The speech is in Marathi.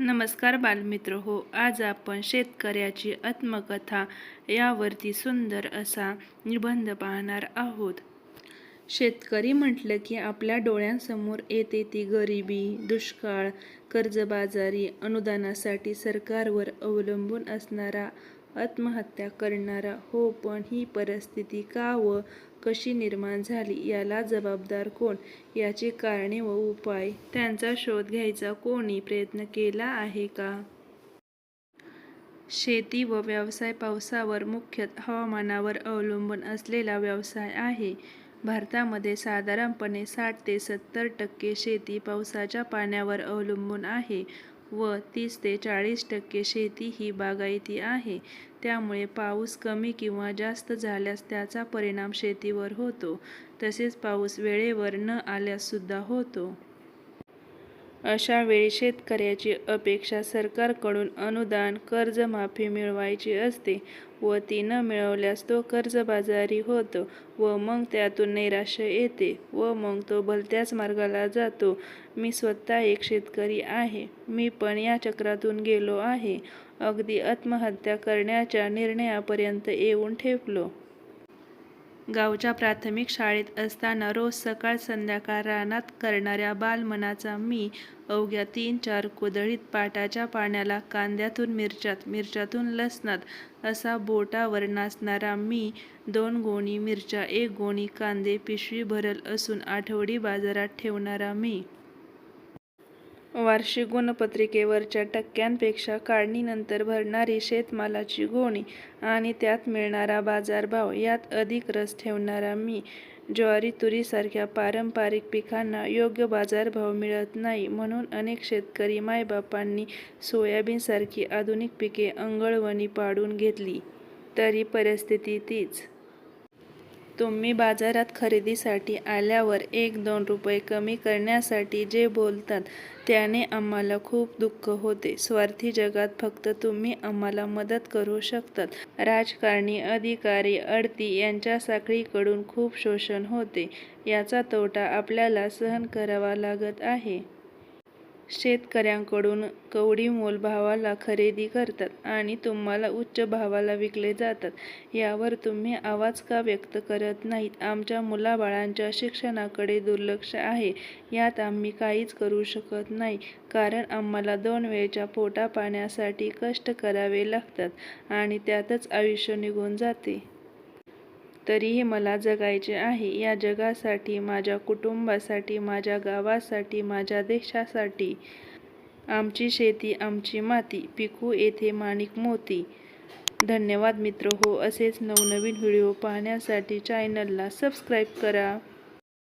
नमस्कार बालमित्र हो आज आपण शेतकऱ्याची आत्मकथा यावरती सुंदर असा निबंध पाहणार आहोत. शेतकरी म्हटलं की आपल्या डोळ्यांसमोर येते ती गरिबी दुष्काळ कर्जबाजारी अनुदानासाठी सरकारवर अवलंबून असणारा आत्महत्या करणारा. हो पण ही परिस्थिती का व कशी निर्माण झाली याला जबाबदार कोण? याची कारणे व उपाय. त्यांचा शोध घ्यायचा कोणी प्रयत्न केला आहे का? शेती व व्यवसाय पावसावर मुख्यत हवामानावर अवलंबून असलेला व्यवसाय आहे. भारतामध्ये साधारणपणे साठ ते सत्तर टक्के शेती पावसाच्या पाण्यावर अवलंबून आहे. व तीस ते चाळीस टक्के शेती ही बागायती आहे. त्यामुळे पाऊस कमी किंवा जास्त झाल्यास त्याचा परिणाम शेतीवर होतो. तसेच पाऊस वेळेवर न आल्याससुद्धा होतो. अशा वेळी शेतकऱ्याची अपेक्षा सरकारकडून अनुदान कर्जमाफी मिळवायची असते व ती न मिळवल्यास तो कर्जबाजारी होतो व मग त्यातून नैराश्य येते व मग तो भलत्याच मार्गाला जातो. मी स्वतः एक शेतकरी आहे. मी पण या चक्रातून गेलो आहे. अगदी आत्महत्या करण्याच्या निर्णयापर्यंत येऊन ठेपलो. गावच्या प्राथमिक शाळेत असताना रोज सकाळ संध्याकाळ रानात करणाऱ्या बालमनाचा मी अवघ्या तीन चार कुदळीत पाटाच्या पाण्याला कांद्यातून मिरच्यात मिरच्यातून लसणात असा बोटावर नाचणारा मी दोन गोणी मिरच्या एक गोणी कांदे पिशवी भरल असून आठवडी बाजारात ठेवणारा मी वार्षिक गुणपत्रिकेवरच्या टक्क्यांपेक्षा काढणीनंतर भरणारी शेतमालाची गोणी आणि त्यात मिळणारा बाजारभाव यात अधिक रस ठेवणारा मी. ज्वारी तुरीसारख्या पारंपरिक पिकांना योग्य बाजारभाव मिळत नाही म्हणून अनेक शेतकरी मायबापांनी सोयाबीनसारखी आधुनिक पिके अंगळवणी पाडून घेतली. तरी परिस्थिती तीच. तुम्ही बाजारात खरेदीसाठी आल्यावर एक दोन रुपये कमी करण्यासाठी जे बोलतात त्याने आम्हाला खूप दुःख होते. स्वार्थी जगात फक्त तुम्ही आम्हाला मदत करू शकतात. राजकारणी अधिकारी अडती यांच्या साखळीकडून खूप शोषण होते. याचा तोटा आपल्याला सहन करावा लागत आहे. शेतकऱ्यांकडून कवडी मोल भावाला खरेदी करतात आणि तुम्हाला उच्च भावाला विकले जातात. यावर तुम्ही आवाज का व्यक्त करत नाहीत? आमच्या मुलाबाळांच्या शिक्षणाकडे दुर्लक्ष आहे. यात आम्ही काहीच करू शकत नाही. कारण आम्हाला दोन वेळच्या पोटापाण्यासाठी कष्ट करावे लागतात आणि त्यातच आयुष्य निघून जाते. तरीही मला जगायचे आहे. या जगासाठी माझ्या कुटुंबासाठी माझ्या गावासाठी माझ्या देशासाठी. आमची शेती आमची माती पिकू येथे माणिक मोती. धन्यवाद मित्र. हो असेच नवनवीन व्हिडिओ पाहण्यासाठी चॅनलला सबस्क्राईब करा.